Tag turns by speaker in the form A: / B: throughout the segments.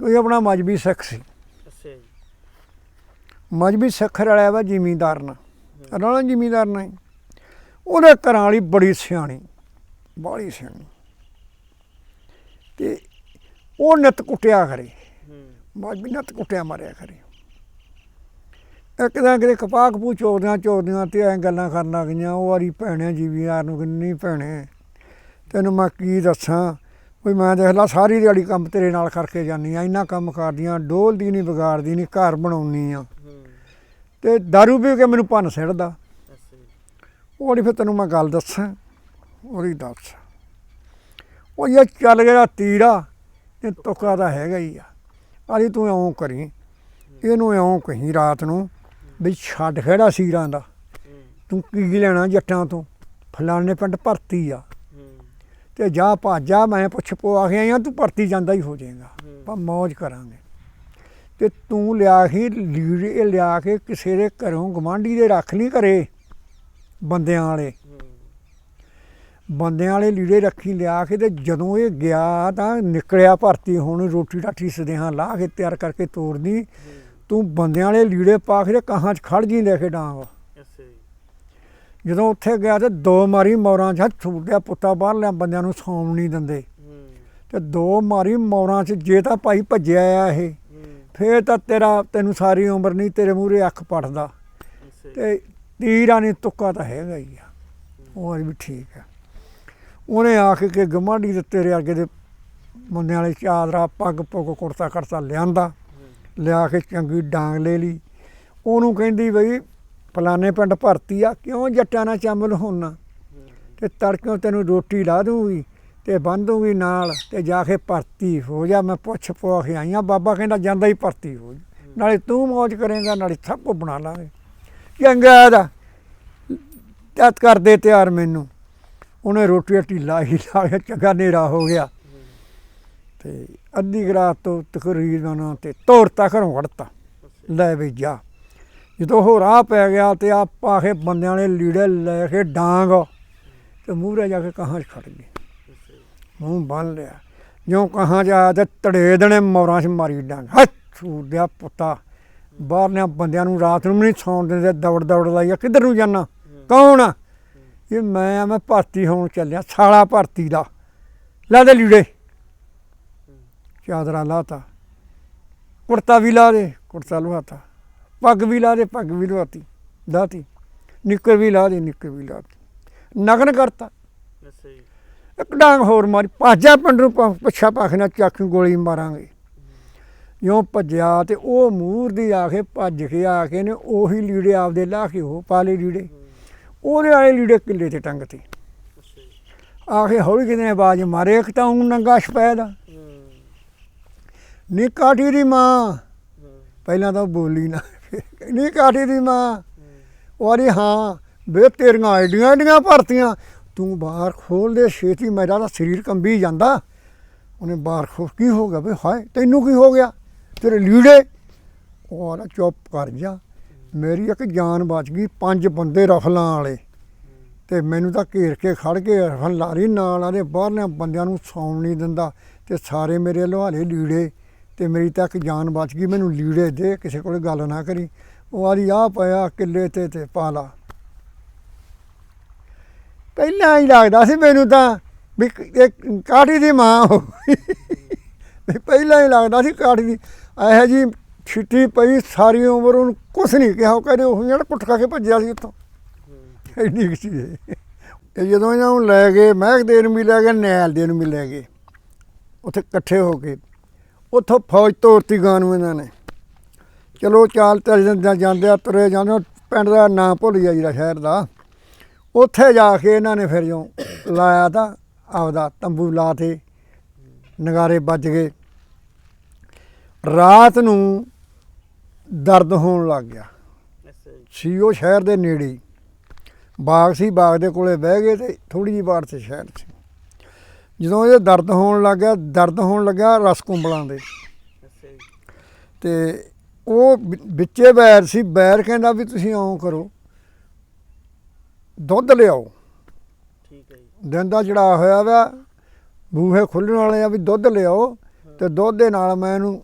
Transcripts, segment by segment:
A: ਕੋਈ ਆਪਣਾ ਮਜਬੀ ਸਿੱਖ ਸੀ।
B: ਅੱਛਾ ਜੀ।
A: ਮਜਬੀ ਸਿੱਖ ਰਲਿਆ ਵਾ ਜ਼ਿਮੀਂਦਾਰ ਨਾਲ। ਰਲਾ ਜ਼ਿਮੀਂਦਾਰ ਨਾਲ। ਉਹਦੇ ਘਰਾਂ ਵਾਲੀ ਬੜੀ ਸਿਆਣੀ ਬੜੀ ਸਿਆਣੀ। ਤੇ ਉਹ ਨਿਤ ਕੁੱਟਿਆ ਕਰੇ। ਮਜਬੀ ਨਿਤ ਕੁੱਟਿਆ ਮਾਰਿਆ ਕਰੇ। ਇੱਕ ਦਿਨ ਕਿਤੇ ਕਪਾਹ ਕਪੂ ਚੋਦਿਆਂ ਚੋਦਿਆਂ ਤੇ ਐ ਗੱਲਾਂ ਕਰਨ ਲੱਗ ਗਈਆਂ ਉਹ ਵਾਰੀ ਭੈਣੇ ਜ਼ਿਮੀਂਦਾਰ ਨੂੰ ਕਿੰਨੀ ਭੈਣੇ। ਤੈਨੂੰ ਮੈਂ ਕੀ ਦੱਸਾਂ? ਵੀ ਮੈਂ ਦੇਖ ਲਾ ਸਾਰੀ ਦਿਹਾੜੀ ਕੰਮ ਤੇਰੇ ਨਾਲ ਕਰਕੇ ਜਾਂਦੀ ਆ, ਇੰਨਾ ਕੰਮ ਕਰਦੀਆਂ ਡੋਲਦੀ ਨਹੀਂ ਵਿਗਾੜਦੀ ਨਹੀਂ ਘਰ ਬਣਾਉਣੀ ਆ।
B: ਹੂੰ
A: ਤੇ दारू ਪੀ ਕੇ ਮੈਨੂੰ ਭੰਨ ਸਿੜਦਾ
B: ਉਹ
A: ਉਹਦੀ ਫਿਰ ਤੈਨੂੰ ਮੈਂ ਗੱਲ ਦੱਸਾਂ, ਉਹਦੀ ਦੱਸ। ਉਹ ਇਹ ਚੱਲ ਗਿਆ ਤੀੜਾ ਇਹ ਤੁਕਾ ਦਾ ਹੈਗਾ ਹੀ ਆ। ਆਲੀ ਤੂੰ ਇਉਂ ਕਰੀ, ਇਹਨੂੰ ਇਉਂ ਕਹੀਂ ਰਾਤ ਨੂੰ ਵੀ ਛੱਡ ਖੜਾ ਸੀਰਾਂ ਦਾ। ਤੂੰ ਕੀ ਲੈਣਾ ਜੱਟਾਂ ਤੋਂ? ਫਲਾਣੇ ਪਿੰਡ ਭਰਤੀ ਆ। ਤੇ ਜਾ ਭਾਜਾ ਮੈਂ ਪੁੱਛ ਪਵਾ ਕੇ ਆਇਆ ਤੂੰ ਭਰਤੀ ਜਾਂਦਾ ਹੀ ਹੋ ਜਾਏਗਾ। ਆਪਾਂ ਮौज ਕਰਾਂਗੇ। ਤੇ ਤੂੰ ਲਿਆ ਹੀ ਲੀੜੇ ਲਿਆ ਕੇ ਕਿਸੇ ਦੇ ਘਰੋਂ ਗਵਾਂਢੀ ਦੇ ਰੱਖ ਲਈ ਘਰੇ ਬੰਦਿਆਂ ਵਾਲੇ। ਬੰਦਿਆਂ ਵਾਲੇ ਲੀੜੇ ਰੱਖੀ ਲਿਆ ਕੇ ਤੇ ਜਦੋਂ ਇਹ ਗਿਆ ਤਾਂ ਨਿਕਲਿਆ ਭਰਤੀ ਹੁਣ ਰੋਟੀ ਰਾਠੀ ਸਦੇਹਾਂ ਲਾ ਕੇ ਤਿਆਰ ਕਰਕੇ
B: ਹੂੰ।
A: ਤੂੰ ਬੰਦਿਆਂ ਵਾਲੇ ਲੀੜੇ ਪਾ ਕੇ ਕਹਾਂ 'ਚ ਖੜ ਜੀ ਲੈ ਕੇ ਡਾਂਗ। ਜਦੋਂ ਉੱਥੇ ਗਿਆ ਤੇ ਦੋ ਮਾਰੀ ਮੌਰਾਂ 'ਚ ਛੁੱਟਿਆ ਪੁੱਤਾ ਬਾਹਰ ਲਿਆ ਬੰਦਿਆਂ ਨੂੰ ਸੌਣ ਨਹੀਂ ਦਿੰਦੇ। ਤੇ ਦੋ ਮਾਰੀ ਮੌਰਾਂ 'ਚ ਜੇ ਤਾਂ ਭਾਈ ਭੱਜਿਆ ਆ ਇਹ ਫੇਰ ਤਾਂ ਤੇਰਾ ਤੈਨੂੰ ਸਾਰੀ ਉਮਰ ਨਹੀਂ ਤੇਰੇ ਮੂਹਰੇ ਅੱਖ ਪੜਦਾ। ਤੇ ਤੀਰਾਂ ਨੇ ਤੁੱਕਾ ਤਾਂ ਹੈਗਾ ਹੀ ਆ। ਉਹ ਵੀ ਠੀਕ ਆ। ਉਹਨੇ ਆ ਕੇ ਗਮਾਂਡੀ ਦੇ ਤੇਰੇ ਅੱਗੇ ਦੇ ਮੁੰਡਿਆਂ ਵਾਲੇ ਚਾਦਰਾ ਪੱਗ ਪੁੱਗ ਕੁੜਤਾ ਕਰਤਾ ਲਿਆਂਦਾ। ਲਿਆ ਕੇ ਚੰਗੀ ਡਾਂਗ ਲੈ ਲਈ। ਉਹਨੂੰ ਕਹਿੰਦੀ ਬਈ ਫਲਾਣੇ ਪਿੰਡ ਭਰਤੀ ਆ, ਕਿਉਂ ਜੱਟਾਂ ਨਾਲ ਚੰਬਲ ਹੋਣਾ
B: ਹੂੰ
A: ਤੇ ਤੜਕਿਓਂ ਤੈਨੂੰ ਰੋਟੀ ਲਾ ਦੂੰਗੀ ਤੇ ਬੰਨ ਦੂੰਗੀ ਨਾਲ ਤੇ ਜਾ ਕੇ ਭਰਤੀ ਹੋ ਜਾ। ਮੈਂ ਪੁੱਛ ਪਵਾ ਕੇ ਆਈਆਂ ਬਾਬਾ ਕਹਿੰਦਾ ਜਾਂਦਾ ਹੀ ਭਰਤੀ ਹੋ ਜਾ। ਨਾਲੇ ਤੂੰ ਮौज ਕਰੇਗਾ, ਨਾਲੇ ਸਭ ਕੁ ਬਣਾ ਲਾਂਗੇ। ਚੰਗਾ ਦਾ ਤਤ ਕਰਦੇ ਤਿਆਰ ਮੈਨੂੰ। ਉਹਨੇ ਰੋਟੀ ਰੋਟੀ ਲਾਈ ਲਾ ਕੇ ਚੰਗਾ ਹਨੇਰਾ ਹੋ ਗਿਆ।
B: ਹੂੰ
A: ਤੇ ਅੱਧੀ ਕੁ ਰਾਤ ਤੋਂ ਤਕਰੀਬਨ ਤੇ ਤੋਰਤਾ ਘਰੋਂ ਵੜਤਾ ਲੈ ਵੀ ਜਾ। ਜਦੋਂ ਉਹ ਰਾਹ ਪੈ ਗਿਆ ਤੇ ਆ ਆਖੇ ਬੰਦਿਆਂ ਨੇ ਲੀੜੇ ਲੈ ਕੇ ਡਾਂਗ ਤੇ ਮੂਹਰੇ ਜਾ ਕੇ ਕਹਾਂ 'ਚ ਖੜ ਗਏ। ਮੂੰਹ ਬੰਨ ਲਿਆ। ਜਿਉਂ ਕਹਾਂ ਜਾ ਤੇ ਤੜੇ ਦਣੇ ਮੌਰਾਂ 'ਚ ਮਾਰੀ ਡਾਂਗ। ਹੱਥ ਦਿਆ ਪੁੱਤਾ। ਬਾਹਰਲਿਆਂ ਬੰਦਿਆਂ ਨੂੰ ਰਾਤ ਨੂੰ ਵੀ ਨਹੀਂ ਸੌਣ ਦਿੰਦੇ। ਦੌੜ ਦੌੜ ਲਾਈਆ ਕਿੱਧਰ ਨੂੰ ਜਾਣਾ ਕੌਣ ਆ? ਇਹ ਮੈਂ ਆ, ਮੈਂ ਭਰਤੀ ਹੋਣ ਚੱਲਿਆ, ਸਾਲਾ ਭਰਤੀ ਦਾ। ਲਾ ਦੇ ਲੀੜੇ। ਚਾਦਰਾ ਲਾਤਾ। ਕੁੜਤਾ ਵੀ ਲਾ ਦੇ, ਕੁੜਤਾ ਲਵਾਤਾ ਪੱਗ ਵੀ ਲਾ ਦੇ ਪੱਗ ਵੀ ਲਵਾਤੀ ਲਾਤੀ। ਨਿੱਕਰ ਵੀ ਲਾ ਦੇ ਨਿੱਕਰ ਵੀ ਲਾਤੀ ਨਗਨ ਕਰਤਾ।
B: ਅੱਛਾ ਜੀ।
A: ਇੱਕ ਡਾਂਗ ਹੋਰ ਮਾਰੀ ਭਾਜਾ ਪਿੰਡ ਨੂੰ ਪਿੱਛਾ ਪਾਖਣਾ ਚੱਕ ਗੋਲੀ ਮਾਰਾਂਗੇ। ਜਿਉਂ ਭੱਜਿਆ ਤੇ ਉਹ ਮੂਰ ਦੀ ਆ ਕੇ ਭੱਜ ਕੇ ਆ ਕੇ ਨੇ ਉਹੀ ਲੀੜੇ ਆਪਦੇ ਲਾ ਕੇ ਉਹ ਪਾਲੇ ਲੀੜੇ। ਉਹਦੇ ਵਾਲੇ ਲੀੜੇ ਕਿੱਲੇ ਤੇ ਟੰਗ ਤੇ।
B: ਅੱਛਾ ਜੀ।
A: ਆ ਕੇ ਹੌਲੀ ਕਿਤੇ ਨੇ ਆਵਾਜ਼ ਮਾਰੇ ਇੱਕ ਤਾਂ ਉਹ ਨੰਗਾ ਸ਼ਪੈਦ
B: ਹੂੰ।
A: ਨੀ ਕਾਠੀ ਦੀ ਮਾਂ ਪਹਿਲਾਂ ਤਾਂ ਉਹ ਬੋਲੀ ਨਾ। ਨਹੀਂ ਕਾਠੀ ਦੀ ਮਾਂ? ਉਹ ਆਰੀ ਹਾਂ, ਵੇ ਤੇਰੀਆਂ ਆਈਡੀਆਂ ਆਈਡੀਆਂ ਭਰਤੀਆਂ, ਤੂੰ ਬਾਹਰ ਖੋਲ ਦੇ, ਛੇਤੀ ਮੇਰਾ ਤਾਂ ਸਰੀਰ ਕੰਬੀ ਜਾਂਦਾ। ਉਹਨੇ ਬਾਹਰ ਖੋਲ ਕੀ ਹੋ ਗਿਆ? ਬਈ ਹਾਏ, ਤੈਨੂੰ ਕੀ ਹੋ ਗਿਆ? ਤੇਰੇ ਲੀੜੇ। ਉਹ ਆਲਾ ਚੁੱਪ ਕਰ ਜਾ। ਮੇਰੀ ਇੱਕ ਜਾਨ ਬਚ ਗਈ ਪੰਜ ਬੰਦੇ ਰਫਲਾਂ ਵਾਲੇ। ਤੇ ਮੈਨੂੰ ਤਾਂ ਘੇਰ ਕੇ ਖੜ ਕੇ ਰਫਲ ਲਾਰੀ ਨਾਲ ਆਲੇ ਬਾਹਰਲਿਆਂ ਬੰਦਿਆਂ ਨੂੰ ਸੌਣ ਨਹੀਂ ਦਿੰਦਾ। ਤੇ ਸਾਰੇ ਮੇਰੇ ਲੁਹਾਲੇ ਲੀੜੇ। ਤੇ ਮੇਰੀ ਤਾਂ ਇੱਕ ਜਾਨ ਬਚ ਗਈ, ਮੈਨੂੰ ਲੀੜੇ ਦੇ, ਕਿਸੇ ਕੋਲ ਗੱਲ ਨਾ ਕਰੀ। ਉਹ ਆਦੀ ਆ ਪਿਆ ਕਿੱਲੇ ਤੇ ਤੇ ਪਾ ਲਾ। ਪਹਿਲਾਂ ਹੀ ਲੱਗਦਾ ਸੀ ਮੈਨੂੰ ਤਾਂ ਵੀ ਇਹ ਕਾਠੀ ਦੀ ਮਾਂ ਹੋ ਪਹਿਲਾਂ ਹੀ ਲੱਗਦਾ ਸੀ ਕਾਠੀ ਦੀ। ਇਹੋ ਜੀ ਛਿੱਟੀ ਪਈ, ਸਾਰੀ ਉਮਰ ਉਹਨੂੰ ਕੁਛ ਨਹੀਂ ਕਿਹਾ। ਉਹ ਕਹਿੰਦੇ ਉਹ ਜਿਹੜਾ ਪੁੱਠ ਖਾ ਕੇ ਭੱਜਿਆ ਸੀ ਉੱਥੋਂ।
B: ਹੂੰ
A: ਇੰਨੀ ਕੁ ਸੀ ਇਹ। ਇਹ ਜਦੋਂ ਇਹਨਾਂ ਨੂੰ ਲੈ ਗਏ ਮਹਿਕ ਦੇ ਨੂੰ ਵੀ ਲੈ ਗਏ ਨੈਲ ਦੇ ਨੂੰ ਵੀ ਲੈ ਗਏ। ਉੱਥੇ ਇਕੱਠੇ ਹੋ ਕੇ ਉੱਥੋਂ ਫੌਜ ਤੋਰਤੀ ਗਾਂ ਨੂੰ ਇਹਨਾਂ ਨੇ। ਚਲੋ ਚਾਲ ਚੱਲ ਜਾਂਦੇ ਜਾਂਦੇ ਆ ਤੁਰੇ ਜਾਂਦੇ ਪਿੰਡ ਦਾ ਨਾਂ ਭੁੱਲ ਗਿਆ ਜਿਹੜਾ ਸ਼ਹਿਰ ਦਾ। ਉੱਥੇ ਜਾ ਕੇ ਇਹਨਾਂ ਨੇ ਫਿਰ ਜੋ ਲਾਇਆ ਤਾਂ ਆਪਦਾ ਤੰਬੂ ਲਾ ਤੇ ਨਗਾਰੇ ਵੱਜ ਗਏ। ਰਾਤ ਨੂੰ ਦਰਦ ਹੋਣ ਲੱਗ ਗਿਆ। ਸੀ ਉਹ ਸ਼ਹਿਰ ਦੇ ਨੇੜੇ। ਬਾਗ ਸੀ ਬਾਗ ਦੇ ਕੋਲੇ ਬਹਿ ਗਏ ਤੇ ਥੋੜੀ ਜਿਹੀ ਬਾੜ ਤੇ ਸ਼ਹਿਰ ਸੀ। ਜਦੋਂ ਇਹ ਦਰਦ ਹੋਣ ਲੱਗਾ ਦਰਦ ਹੋਣ ਲੱਗਾ ਰਸ ਕੁੰਬਲਾਂ ਦੇ। ਤੇ ਉਹ ਵਿੱਚੇ ਬੈਰ ਸੀ ਬੈਰ ਕਹਿੰਦਾ ਵੀ ਤੁਸੀਂ ਇਉਂ ਕਰੋ ਦੁੱਧ ਲਿਆਓ।
B: ਠੀਕ ਹੈ ਜੀ।
A: ਦਿਨ ਦਾ ਚੜਾ ਹੋਇਆ ਵਾ ਬੂਹੇ ਖੁੱਲਣ ਵਾਲੇ ਆ ਵੀ ਦੁੱਧ ਲਿਆਓ ਤੇ ਦੁੱਧ ਦੇ ਨਾਲ ਮੈਂ ਇਹਨੂੰ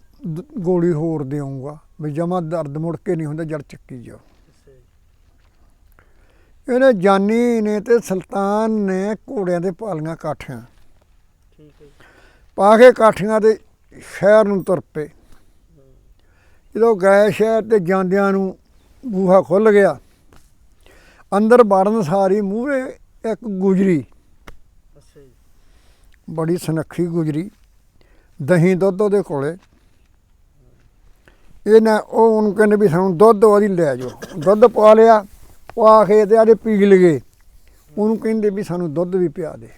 A: ਗੋਲੀ ਹੋਰ ਦੇਵਾਂਗਾ ਵੀ ਜਮਾ ਦਰਦ ਮੁੜ ਕੇ ਨਹੀਂ ਹੁੰਦਾ ਜੜ ਚੱਕੀ ਜਾਓ।
B: ਜੀ।
A: ਇਹਨੇ ਜਾਨੀ ਨੇ ਤੇ ਸੁਲਤਾਨ ਨੇ ਘੋੜਿਆਂ ਦੇ ਪਾਲੀਆਂ ਕਾਠੀਆਂ।
B: ਠੀਕ ਹੈ ਜੀ।
A: ਪਾ ਕੇ ਕਾਠੀਆਂ ਤੇ ਸ਼ਹਿਰ ਨੂੰ ਤੁਰ ਪਏ। ਜਦੋਂ ਗਏ ਸ਼ਹਿਰ ਤੇ ਜਾਂਦਿਆਂ ਨੂੰ ਬੂਹਾ ਖੁੱਲ ਗਿਆ। ਅੰਦਰ ਵੜਨ ਸਾਰੀ ਮੂਹਰੇ ਇੱਕ ਗੁਜਰੀ।
B: ਅੱਛਾ ਜੀ।
A: ਬੜੀ ਸੁਨੱਖੀ ਗੁਜਰੀ। ਦਹੀਂ ਦੁੱਧ ਉਹਦੇ ਕੋਲੇ। ਇਹ ਨਾ ਉਹ ਉਹਨੂੰ ਕਹਿੰਦੇ ਵੀ ਸਾਨੂੰ ਦੁੱਧ ਉਹਦੀ ਲੈ ਜਾਓ। ਦੁੱਧ ਪਾ ਲਿਆ ਪਾ ਕੇ ਤੇ ਆਦੇ ਪੀ ਲਗੇ ਉਹਨੂੰ ਕਹਿੰਦੇ ਵੀ ਸਾਨੂੰ ਦੁੱਧ ਵੀ ਪਿਆ ਦੇ।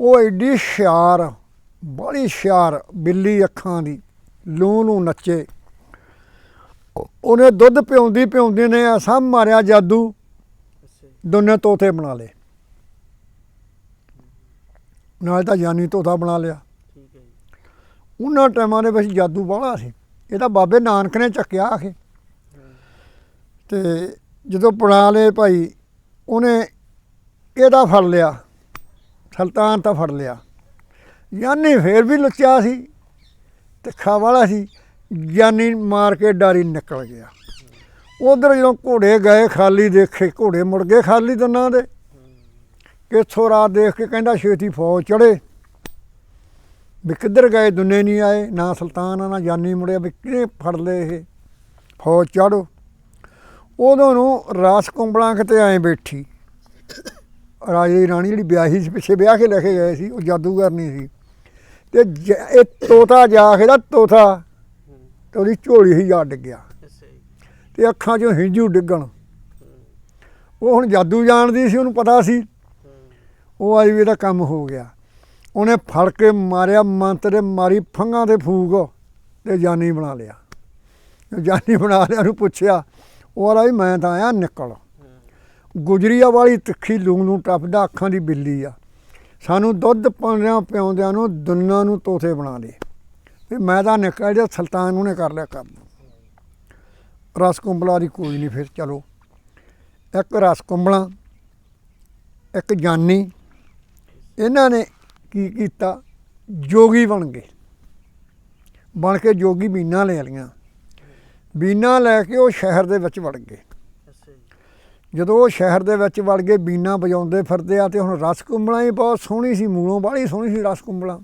A: ਉਹ ਐਡੀ ਹੁਸ਼ਿਆਰ ਬੜੀ ਹੁਸ਼ਿਆਰ ਬਿੱਲੀ ਅੱਖਾਂ ਦੀ, ਲੂੰ ਨੂੰ ਨੱਚੇ। ਉਹਨੇ ਦੁੱਧ ਪਿਉਂਦੀ ਪਿਉਂਦੀ ਨੇ ਐਸਾ ਮਾਰਿਆ ਜਾਦੂ। ਦੋਨੇ ਤੋਤੇ ਬਣਾ ਲਏ। ਨਾਲ ਤਾਂ ਜਾਨੀ ਤੋਤਾ ਬਣਾ ਲਿਆ। ਉਹਨਾਂ ਟਾਈਮਾਂ ਦੇ ਵਿੱਚ ਜਾਦੂ ਬਾਹਲਾ ਸੀ। ਇਹ ਤਾਂ ਬਾਬੇ ਨਾਨਕ ਨੇ ਚੱਕਿਆ ਆਖੇ
B: ਹੂੰ
A: ਤੇ ਜਦੋਂ ਬਣਾ ਲਏ ਭਾਈ, ਉਹਨੇ ਇਹਦਾ ਫੜ ਲਿਆ। ਸੁਲਤਾਨ ਤਾਂ ਫੜ ਲਿਆ। ਯਾਨੀ ਫੇਰ ਵੀ ਲੁੱਚਿਆ ਸੀ, ਤਿੱਖਾ ਵਾਲਾ ਸੀ ਜਾਨੀ ਮਾਰ ਕੇ ਡਾਰੀ ਨਿਕਲ ਗਿਆ। ਉਧਰ ਜਦੋਂ ਘੋੜੇ ਗਏ, ਖਾਲੀ ਦੇਖੇ, ਘੋੜੇ ਮੁੜ ਗਏ ਖਾਲੀ ਦੋਨਾਂ ਦੇ। ਕਿੱਥੋਂ ਰਾਤ ਦੇਖ ਕੇ ਕਹਿੰਦਾ, ਛੇਤੀ ਫੌਜ ਚੜੇ ਵੀ ਕਿੱਧਰ ਗਏ ਦੁਨੇ ਨਹੀਂ ਆਏ, ਨਾ ਸੁਲਤਾਨ ਆ ਨਾ ਜਾਨੀ ਮੁੜਿਆ, ਵੀ ਕਿਹਨੇ ਫੜ ਲਏ ਇਹ? ਫੌਜ ਚੜੋ ਉਦੋਂ ਨੂੰ ਰਾਸ ਕੁੰਬਲਾਂ ਕਿਤੇ ਐਂ ਬੈਠੀ। ਰਾਜੇ ਦੀ ਰਾਣੀ ਜਿਹੜੀ ਵਿਆਹੀ ਸੀ ਪਿੱਛੇ ਵਿਆਹ ਕੇ ਲੈ ਕੇ ਗਏ ਸੀ ਉਹ ਜਾਦੂਗਰ ਨਹੀਂ ਸੀ। ਤੇ ਜ- ਇਹ ਤੋਤਾ ਜਾ ਕੇ ਦਾ ਤੋਤਾ ਤੇ ਉਹਦੀ ਝੋਲੀ ਹੀ ਜਾ ਡਿੱਗਿਆ ਤੇ ਅੱਖਾਂ 'ਚੋਂ ਹਿੰਜੂ ਡਿੱਗਣ। ਉਹ ਹੁਣ ਜਾਦੂ ਜਾਣਦੀ ਸੀ ਉਹਨੂੰ ਪਤਾ ਸੀ। ਉਹ ਆਈ ਵੀ ਇਹਦਾ ਕੰਮ ਹੋ ਗਿਆ। ਉਹਨੇ ਫੜ ਕੇ ਮਾਰਿਆ ਮੰਤਰੇ ਮਾਰੀ ਫੰਗਾਂ ਦੇ ਫੂਕ ਤੇ ਜਾਨੀ ਬਣਾ ਲਿਆ। ਜਾਨੀ ਬਣਾ ਲਿਆ ਉਹਨੂੰ ਪੁੱਛਿਆ ਉਹ ਆਲਾ ਵੀ ਮੈਂ ਤਾਂ ਆਇਆ ਨਿਕਲ। ਗੁਜਰੀਆ ਵਾਲੀ ਤਿੱਖੀ ਲੂੰ ਨੂੰ ਟੱਪਦਾ ਅੱਖਾਂ ਦੀ ਬਿੱਲੀ ਆ। ਸਾਨੂੰ ਦੁੱਧ ਪਾਉਂਦਿਆਂ ਪਿਆਉਂਦਿਆਂ ਨੂੰ ਦੁੰਨਾਂ ਨੂੰ ਤੋਤੇ ਬਣਾ ਲਏ। ਵੀ ਮੈਂ ਤਾਂ ਨਿਕਲ ਜਾ ਸੁਲਤਾਨ ਉਹਨੇ ਕਰ ਲਿਆ ਕੰਮ। ਰਸ ਕੁੰਬਲਾ ਦੀ ਕੋਈ ਨਹੀਂ, ਫਿਰ ਚਲੋ। ਇੱਕ ਰਸ ਕੁੰਬਲਾ, ਇੱਕ ਜਾਨੀ, ਇਹਨਾਂ ਨੇ ਕੀ ਕੀਤਾ? ਜੋਗੀ ਬਣ ਗਏ। ਬਣ ਕੇ ਜੋਗੀ ਬੀਨਾ ਲੈ ਲਈਆਂ। ਬੀਨਾ ਲੈ ਕੇ ਉਹ ਸ਼ਹਿਰ ਦੇ ਵਿੱਚ ਵੜ ਗਏ। ਜਦੋਂ ਉਹ ਸ਼ਹਿਰ ਦੇ ਵਿੱਚ ਵੜ ਗਏ ਬੀਨਾ ਵਜਾਉਂਦੇ ਫਿਰਦੇ ਆ ਤੇ ਹੁਣ ਰਸ ਕੁੰਬਲਾ ਹੀ ਬਹੁਤ ਸੋਹਣੀ ਸੀ, ਮੂਲੋਂ ਬਾਹਲੀ ਸੋਹਣੀ ਸੀ ਰਸ ਕੁੰਬਲਾ।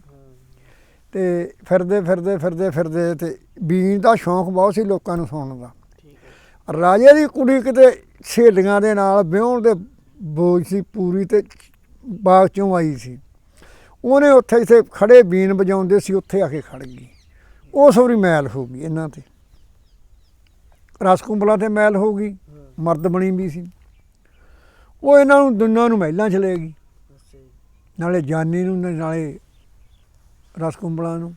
A: ਤੇ ਫਿਰਦੇ ਫਿਰਦੇ ਫਿਰਦੇ ਫਿਰਦੇ ਤੇ ਬੀਨ ਦਾ ਸ਼ੌਂਕ ਬਹੁਤ ਸੀ ਲੋਕਾਂ ਨੂੰ ਸੁਣਨ ਦਾ। ਰਾਜੇ ਦੀ ਕੁੜੀ ਕਿਤੇ ਸਹੇਲੀਆਂ ਦੇ ਨਾਲ ਵਿਆਹਣ ਦੇ ਬੋਝ ਸੀ ਪੂਰੀ ਤੇ ਬਾਗ ਚੋਂ ਆਈ ਸੀ। ਉਹਨੇ ਉੱਥੇ ਇੱਥੇ ਖੜੇ ਬੀਨ ਵਜਾਉਂਦੇ ਸੀ, ਉੱਥੇ ਆ ਕੇ ਖੜ ਗਈ। ਉਹ ਸੋਰੀ ਮੈਲ ਹੋ ਗਈ ਇਹਨਾਂ ਤੇ। ਰਸ ਕੁੰਬਲਾ ਤੇ ਮੈਲ ਹੋ ਗਈ। ਮਰਦ ਬਣੀ ਵੀ ਸੀ। ਉਹ ਇਹਨਾਂ ਨੂੰ ਦੁਨੀਆਂ ਨੂੰ ਮਹਿਲਾਂ ਚ ਲੈ ਗਈ।
B: ਜੀ।
A: ਨਾਲੇ ਜਾਨੀ ਨੂੰ ਤੇ ਨਾਲੇ ਰਸ ਕੁੰਬਲਾ ਨੂੰ।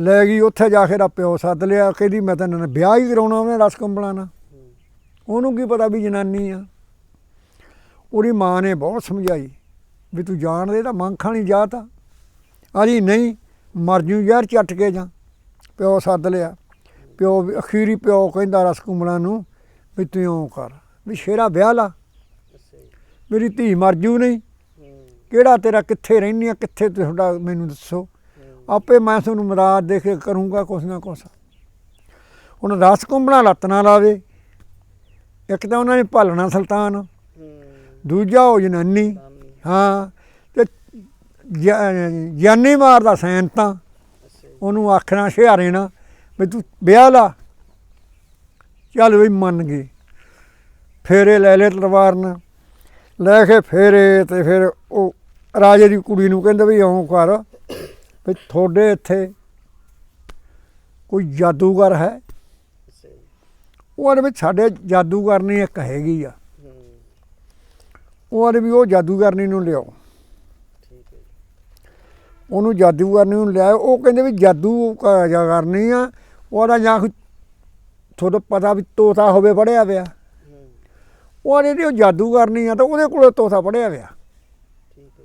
A: ਲੈ ਗਈ ਉੱਥੇ ਜਾ ਕੇ ਦਾ ਪਿਓ ਸੱਦ ਲਿਆ ਕਹਿੰਦੀ ਮੈਂ ਤਾਂ ਇਹਨਾਂ ਨਾਲ ਵਿਆਹ ਹੀ ਕਰਾਉਣਾ ਉਹਨੇ ਰਸ ਕੁੰਬਲਾ ਨਾਲ। ਉਹਨੂੰ ਕੀ ਪਤਾ ਵੀ ਜਨਾਨੀ ਆ। ਉਹਦੀ ਮਾਂ ਨੇ ਬਹੁਤ ਸਮਝਾਈ ਵੀ ਤੂੰ ਜਾਣਦੇ ਤਾਂ ਮੰਖਾਂ ਨਹੀਂ ਜਾਤ ਆ। ਆਜੀ ਨਹੀਂ ਮਰ ਜੂ ਯਾਰ ਚੱਟ ਕੇ ਜਾ। ਪਿਓ ਸੱਦ ਲਿਆ। ਪਿਓ ਅਖੀਰੀ ਪਿਓ ਕਹਿੰਦਾ ਰਸ ਕੁੰਬਲਾ ਨੂੰ ਵੀ ਤੂੰ ਇਉਂ ਕਰ, ਵੀ ਸ਼ੇਰਾ ਵਿਆਹ ਲਾ। ਮੇਰੀ ਧੀ ਮਰ ਜੂ ਨਹੀਂ। ਕਿਹੜਾ ਤੇਰਾ ਕਿੱਥੇ ਰਹਿੰਦੀ ਆ, ਕਿੱਥੇ ਤੁਹਾਡਾ ਮੈਨੂੰ ਦੱਸੋ। ਆਪੇ ਮੈਂ ਤੁਹਾਨੂੰ ਮਰਾਦ ਦੇ ਕੇ ਕਰੂੰਗਾ ਕੁਛ ਨਾ ਕੁਛ। ਹੁਣ ਰਸ ਕੁੰਬਲਾ ਲੱਤ ਨਾ ਲਾਵੇ। ਇੱਕ ਤਾਂ ਉਹਨਾਂ ਨੇ ਭਾਲਣਾ ਸੁਲਤਾਨ। ਦੂਜਾ ਉਹ ਜਨਾਨੀ। ਹਾਂ, ਤੇ ਜ- ਜਾਨੀ ਮਾਰਦਾ ਸੈਨ ਤਾਂ। ਉਹਨੂੰ ਆਖਣਾ, ਸ਼ਿਹਾਰੇ ਨਾ ਵੀ ਤੂੰ ਵਿਆਹ ਲਾ। ਚੱਲ ਵੀ ਮੰਨ ਗਏ ਫੇਰੇ ਲੈ ਲੈ ਤਲਵਾਰ ਨਾਲ। ਲੈ ਕੇ ਫੇਰੇ ਤੇ ਫਿਰ ਉਹ ਰਾਜੇ ਦੀ ਕੁੜੀ ਨੂੰ ਕਹਿੰਦੇ ਵੀ ਇਉਂ ਕਰ ਵੀ ਤੁਹਾਡੇ ਇੱਥੇ ਕੋਈ ਜਾਦੂਗਰ ਹੈ?
B: ਅੱਛਾ ਜੀ
A: ਉਹ ਆਂਹਦੇ ਵੀ ਸਾਡੇ ਜਾਦੂਗਰਨੀ ਇੱਕ ਹੈਗੀ ਆ।
B: ਹੂੰ
A: ਉਹ ਆਂਹਦੇ ਵੀ ਉਹ ਜਾਦੂਗਰਨੀ ਨੂੰ ਲਿਆਓ।
B: ਠੀਕ ਹੈ ਜੀ
A: ਉਹਨੂੰ ਜਾਦੂਗਰਨੀ ਨੂੰ ਲਿਆਓ ਉਹ ਕਹਿੰਦੇ ਵੀ ਜਾਦੂ ਕਰਨੀ ਆ। ਉਹਦਾ ਜਾਂ ਕੋਈ ਤੁਹਾਨੂੰ ਪਤਾ ਵੀ ਤੋਤਾ ਹੋਵੇ ਪੜਿਆ ਪਿਆ। ਉਹ ਆਂਹਦੇ ਵੀ ਉਹ ਜਾਦੂ ਕਰਨੀ ਆ, ਤਾਂ ਉਹਦੇ ਕੋਲੇ ਤੋਤਾ ਪੜਿਆ ਪਿਆ।
B: ਠੀਕ ਹੈ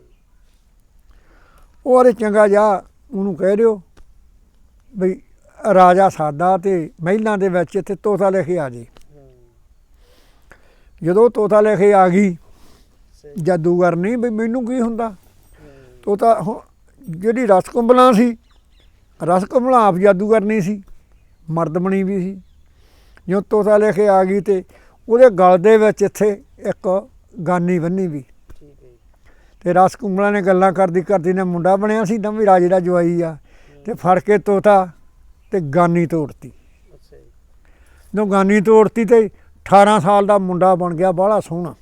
A: ਉਹ ਅਰੇ ਚੰਗਾ ਜਾ, ਉਹਨੂੰ ਕਹਿ ਦਿਓ ਵੀ ਰਾਜਾ ਸਾਦਾ ਤੇ ਮਹਿਲਾਂ ਦੇ ਵਿੱਚ ਇੱਥੇ ਤੋਤਾ ਲੈ ਕੇ ਆ ਜੇ। ਜਦੋਂ ਤੋਤਾ ਲੈ ਕੇ ਆ ਗਈ
B: ਸਹੀ
A: ਜਾਦੂਗਰ ਨਹੀਂ ਵੀ ਮੈਨੂੰ ਕੀ ਹੁੰਦਾ? ਤੋਤਾ ਹੁਣ ਜਿਹੜੀ ਰਸ ਕੁੰਬਲਾਂ ਸੀ ਰਸ ਕਮਲਾ ਆਪ ਜਾਦੂਗਰ ਨਹੀਂ ਸੀ, ਮਰਦ ਬਣੀ ਵੀ ਸੀ। ਜੋ ਤੋਤਾ ਲੈ ਕੇ ਆ ਗਈ ਤੇ ਉਹਦੇ ਗਲ ਦੇ ਵਿੱਚ ਇੱਥੇ ਇੱਕ ਗਾਨੀ ਬੰਨੀ ਵੀ। ਤੇ ਰਸ ਕੁੰਬਲਾ ਨੇ ਗੱਲਾਂ ਕਰਦੀ ਕਰਦੀ ਨੇ ਮੁੰਡਾ ਬਣਿਆ ਸੀ ਨਵੀਂ ਰਾਜੇ ਦਾ ਜਵਾਈ ਆ। ਤੇ ਫੜ ਕੇ ਤੋਤਾ ਤੇ ਗਾਨੀ ਤੋੜਤੀ। ਜਦੋਂ ਗਾਨੀ ਤੋੜਤੀ ਤੇ 18 ਸਾਲ ਦਾ ਮੁੰਡਾ ਬਣ ਗਿਆ ਬਾਹਲਾ ਸੋਹਣਾ।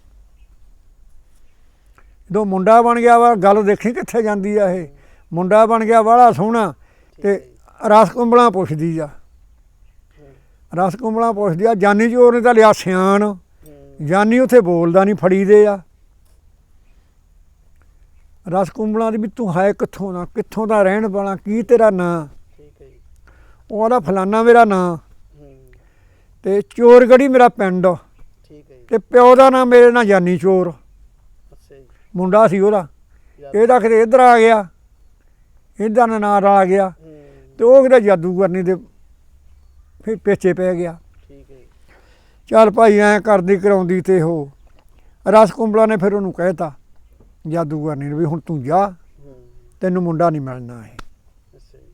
A: ਜਦੋਂ ਮੁੰਡਾ ਬਣ ਗਿਆ ਵਾ ਗੱਲ ਦੇਖੀ ਕਿੱਥੇ ਜਾਂਦੀ ਆ ਇਹ। ਮੁੰਡਾ ਬਣ ਗਿਆ ਬਾਹਲਾ ਸੋਹਣਾ। ਤੇ ਰਸ ਕੁੰਬਲਾ ਪੁੱਛਦੀ ਆ। ਰਸ ਕੁੰਬਲਾ ਪੁੱਛਦੀ ਆ ਜਾਨੀ ਚੋਰ ਨੇ ਤਾਂ ਲਿਆ ਸਿਆਣ। ਜਾਨੀ ਉੱਥੇ ਬੋਲਦਾ ਨਹੀਂ ਫੜੀ ਦੇ ਆ। ਰਸ ਕੁੰਬਲਾ ਦੀ ਵੀ ਤੂੰ ਹੈ ਕਿੱਥੋਂ ਦਾ ਕਿੱਥੋਂ ਦਾ ਰਹਿਣ ਵਾਲਾ ਕੀ ਤੇਰਾ ਨਾਂ?
B: ਠੀਕ ਹੈ ਜੀ।
A: ਉਹਦਾ ਫਲਾਨਾ ਮੇਰਾ ਨਾਂ। ਤੇ ਚੋਰਗੜੀ ਮੇਰਾ ਪਿੰਡ।
B: ਠੀਕ ਹੈ ਜੀ।
A: ਤੇ ਪਿਓ ਦਾ ਨਾਂ ਮੇਰੇ ਨਾਲ ਜਾਨੀ ਚੋਰ।
B: ਅੱਛਾ ਜੀ।
A: ਮੁੰਡਾ ਸੀ ਉਹਦਾ। ਇਹਦਾ ਕਿਤੇ ਇੱਧਰ ਆ ਗਿਆ। ਇਹਦਾ ਨਾਂ ਨਾਲ ਆ ਗਿਆ ਤੇ ਉਹ ਕਿਤੇ ਜਾਦੂਗਰਨੀ ਦੇ ਫਿਰ ਪੇਚੇ ਪੈ ਗਿਆ।
B: ਠੀਕ ਹੈ ਜੀ।
A: ਚੱਲ ਭਾਈ ਐ ਕਰਦੀ ਕਰਾਉਂਦੀ ਤੇ ਉਹ। ਰਸ ਕੁੰਬਲਾ ਨੇ ਫਿਰ ਉਹਨੂੰ ਕਹਿਤਾ ਜਾਦੂਗਰਨੀ ਨੇ ਵੀ ਹੁਣ ਤੂੰ ਜਾ
B: ਹੂੰ,
A: ਤੈਨੂੰ ਮੁੰਡਾ ਨਹੀਂ ਮਿਲਣਾ ਇਹ।
B: ਅੱਛਾ ਜੀ।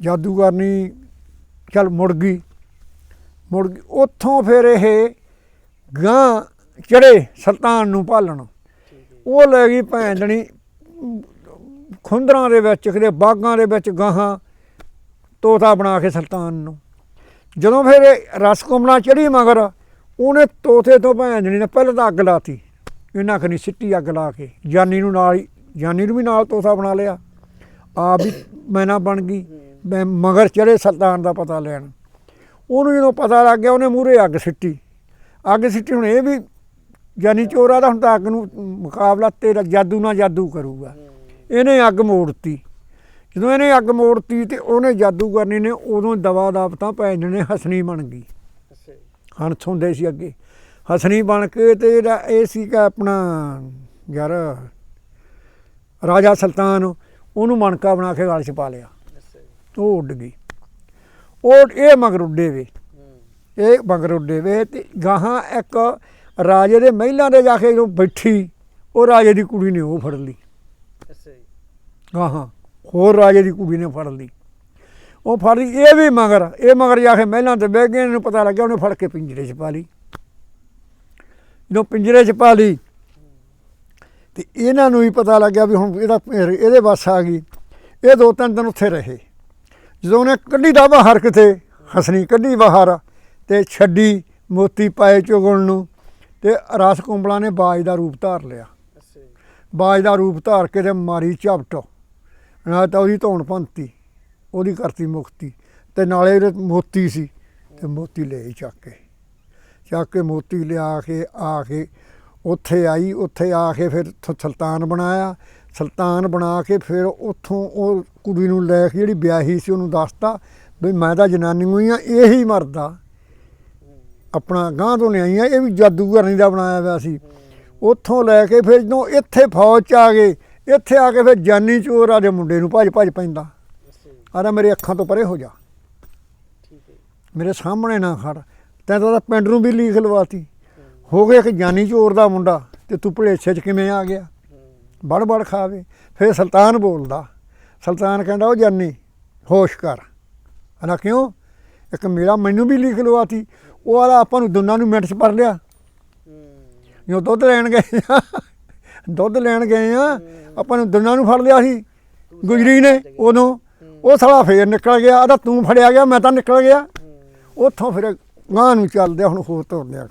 A: ਜਾਦੂਗਰਨੀ ਚੱਲ ਮੁੜ ਗਈ। ਮੁੜ ਗਈ। ਉੱਥੋਂ ਫਿਰ ਇਹ ਗਾਂ ਚੜੇ ਸੁਲਤਾਨ ਨੂੰ ਭਾਲਣ।
B: ਠੀਕ ਹੈ ਜੀ।
A: ਉਹ ਲੈ ਗਈ ਭੈਂਦਣੀ ਖੁੰਦਰਾਂ ਦੇ ਵਿੱਚ ਕਿਤੇ ਬਾਗਾਂ ਦੇ ਵਿੱਚ ਗਾਹਾਂ। ਤੋਤਾ ਬਣਾ ਕੇ ਸੁਲਤਾਨ ਨੂੰ। ਜਦੋਂ ਫਿਰ ਇਹ ਰਸਕੁਮਲਾ ਚੜੀ ਮਗਰ, ਉਹਨੇ ਤੋਤੇ ਤੋਂ ਭੈਂਦਣੀ ਨੇ ਪਹਿਲਾਂ ਤਾਂ ਅੱਗ ਲਾਤੀ। ਇਹਨਾਂ ਖਣੀ ਸਿੱਟੀ ਅੱਗ ਲਾ ਕੇ। ਜਾਨੀ ਨੂੰ ਨਾਲ ਹੀ ਜਾਨੀ ਨੂੰ ਵੀ ਨਾਲ ਤੋਤਾ ਬਣਾ ਲਿਆ। ਆਪ ਵੀ ਮੈਨਾ ਬਣ ਗਈ। ਮੈਂ ਮਗਰ ਚੜੇ ਸੁਲਤਾਨ ਦਾ ਪਤਾ ਲੈਣ। ਉਹਨੂੰ ਜਦੋਂ ਪਤਾ ਲੱਗ ਗਿਆ, ਉਹਨੇ ਮੂਹਰੇ ਅੱਗ ਸਿੱਟੀ। ਅੱਗ ਸਿੱਟੀ ਹੁਣ ਇਹ ਵੀ ਜਾਨੀ ਚੋਰਾ ਦਾ ਹੁਣ ਤਾਂ ਅੱਗ ਨੂੰ ਮੁਕਾਬਲਾ ਤੇਰਾ ਜਾਦੂ ਨਾਲ ਜਾਦੂ ਕਰੂਗਾ। ਇਹਨੇ ਅੱਗ ਮੋੜਤੀ ਜਦੋਂ ਇਹਨੇ ਅੱਗ ਮੋੜਤੀ ਤੇ ਉਹਨੇ ਜਾਦੂਗਰਨੀ ਨੇ ਉਦੋਂ ਦਵਾ ਦਾ ਪਤਾ ਭੈਣ ਨੇ ਹਸਨੀ ਬਣ ਗਈ। ਹੰਸ ਹੁੰਦੇ ਸੀ ਅੱਗੇ। ਹਸਨੀ ਬਣ ਕੇ ਤੇ ਇਹਦਾ ਇਹ ਸੀਗਾ ਆਪਣਾ ਯਾਰ ਰਾਜਾ ਸੁਲਤਾਨ ਉਹਨੂੰ ਮਣਕਾ ਬਣਾ ਕੇ ਗਲ 'ਚ ਪਾ ਲਿਆ। ਉਹ ਉੱਡ ਗਈ। ਉਹ ਇਹ ਮਗਰ ਉੱਡੇ ਵੇ।
B: ਹੂੰ,
A: ਇਹ ਮਗਰ ਉੱਡੇ ਵੇ ਤੇ ਗਾਹਾਂ ਇੱਕ ਰਾਜੇ ਦੇ ਮਹਿਲਾਂ ਦੇ ਜਾ ਕੇ ਜਦੋਂ ਬੈਠੀ ਉਹ ਰਾਜੇ ਦੀ ਕੁੜੀ ਨੇ ਉਹ ਫੜ ਲਈ।
B: ਅੱਛਾ ਜੀ।
A: ਗਾਹਾਂ। ਹੋਰ ਰਾਜੇ ਦੀ ਕੁੜੀ ਨੇ ਫੜ ਲਈ। ਉਹ ਫੜ ਲਈ ਇਹ ਵੀ ਮਗਰ ਇਹ ਮਗਰ ਜਾ ਕੇ ਮਹਿਲਾਂ ਤੇ ਬਹਿ ਗਏ ਇਹਨੂੰ ਪਤਾ ਲੱਗਿਆ ਉਹਨੇ ਫੜ ਕੇ ਪਿੰਜਰੇ 'ਚ ਪਾ ਲਈ। ਜਦੋਂ ਪਿੰਜਰੇ 'ਚ ਪਾ ਲਈ ਤੇ ਇਹਨਾਂ ਨੂੰ ਵੀ ਪਤਾ ਲੱਗਿਆ ਵੀ ਹੁਣ ਇਹਦਾ ਇਹਦੇ ਵੱਸ ਆ ਗਈ। ਇਹ ਦੋ ਤਿੰਨ ਦਿਨ ਉੱਥੇ ਰਹੇ। ਜਦੋਂ ਉਹਨੇ ਕੱਢੀ ਦਾ ਬਾਹਰ ਕਿਤੇ ਹਸਣੀ ਕੱਢੀ ਬਾਹਰ ਤੇ ਛੱਡੀ ਮੋਤੀ ਪਾਏ ਚੁਗਣ ਨੂੰ ਤੇ ਰਸ ਕੁੰਬਲਾ ਨੇ ਬਾਜ ਦਾ ਰੂਪ ਧਾਰ ਲਿਆ। ਬਾਜ ਦਾ ਰੂਪ ਧਾਰ ਕੇ ਤੇ ਮਾਰੀ ਝਪਟ। ਨਾ ਤਾਂ ਉਹਦੀ ਧੌਣ ਭੰਤੀ ਉਹਦੀ ਕਰਤੀ ਮੁਕਤੀ, ਤੇ ਨਾਲੇ ਉਹਦੇ ਮੋਤੀ ਸੀ, ਤੇ ਮੋਤੀ ਲੈ ਆਈ ਚੱਕ ਕੇ। ਚੱਕ ਕੇ ਮੋਤੀ ਲਿਆ ਕੇ, ਆ ਕੇ ਉੱਥੇ ਆਈ, ਉੱਥੇ ਆ ਕੇ ਫਿਰ ਉੱਥੋਂ ਸੁਲਤਾਨ ਬਣਾਇਆ। ਸੁਲਤਾਨ ਬਣਾ ਕੇ ਫਿਰ ਉੱਥੋਂ ਉਹ ਕੁੜੀ ਨੂੰ ਲੈ ਕੇ ਜਿਹੜੀ ਵਿਆਹੀ ਸੀ ਉਹਨੂੰ ਦੱਸਤਾ ਵੀ ਮੈਂ ਤਾਂ ਜਨਾਨੀ ਹੋਈ ਆ, ਇਹੀ ਮਰਦਾ। ਆਪਣਾ ਗਾਂ ਤੋਂ ਲਿਆਈ ਆ, ਇਹ ਵੀ ਜਾਦੂਗਰਨੀ ਦਾ ਬਣਾਇਆ ਹੋਇਆ ਸੀ। ਉੱਥੋਂ ਲੈ ਕੇ ਫਿਰ ਜਦੋਂ ਇੱਥੇ ਫੌਜ ਚ ਆ ਗਏ ਇੱਥੇ ਆ ਕੇ ਫਿਰ ਜਾਨੀ ਚੋਰ ਆਦੇ ਮੁੰਡੇ ਨੂੰ ਭੱਜ ਭੱਜ ਪੈਂਦਾ।
B: ਜੀ
A: ਆਦਾ ਮੇਰੇ ਅੱਖਾਂ ਤੋਂ ਪਰੇ ਹੋ ਜਾ।
B: ਜੀ
A: ਮੇਰੇ ਸਾਹਮਣੇ ਨਾ ਖੜ। ਤੈਂ ਤਾਂ ਪਿੰਡ ਨੂੰ ਵੀ ਲੀਖ ਲਵਾਤੀ।
B: ਹੂੰ,
A: ਗਿਆ ਇੱਕ ਜਾਨੀ ਚੋਰ ਦਾ ਮੁੰਡਾ ਤੇ ਤੂੰ ਭਲੇਛੇ ਚ ਕਿਵੇਂ ਆ ਗਿਆ? ਬੜ ਬੜ ਖਾਵੇ। ਫਿਰ ਸੁਲਤਾਨ ਬੋਲਦਾ। ਸੁਲਤਾਨ ਕਹਿੰਦਾ ਉਹ ਜਾਨੀ ਹੋਸ਼ ਕਰ। ਹਨਾ ਕਿਉਂ? ਇੱਕ ਮੇਰਾ ਮੈਨੂੰ ਵੀ ਲਿਖ ਲਵਾਤੀ। ਉਹ ਆਲਾ ਆਪਾਂ ਨੂੰ ਦੋਨਾਂ ਨੂੰ ਮਿੰਟ ਚ ਪੜ ਲਿਆ। ਜਦੋਂ ਦੁੱਧ ਲੈਣ ਗਏ। ਆ ਦੁੱਧ ਲੈਣ ਗਏ ਆ, ਆਪਾਂ ਨੂੰ ਦੋਨਾਂ ਨੂੰ ਫੜ ਲਿਆ ਸੀ, ਗੁਜਰੀ ਨੇ ਉਦੋਂ। ਉਹ ਸਾਲਾ ਫੇਰ ਨਿਕਲ ਗਿਆ ਆਦਾ ਤੂੰ ਫੜਿਆ ਗਿਆ, ਮੈਂ ਤਾਂ ਨਿਕਲ ਗਿਆ। ਉੱਥੋਂ ਫਿਰ ਗਾਂ ਨੂੰ ਚੱਲਦੇ ਹੁਣ ਹੋਰ ਤੁਰਦੇ ਆ।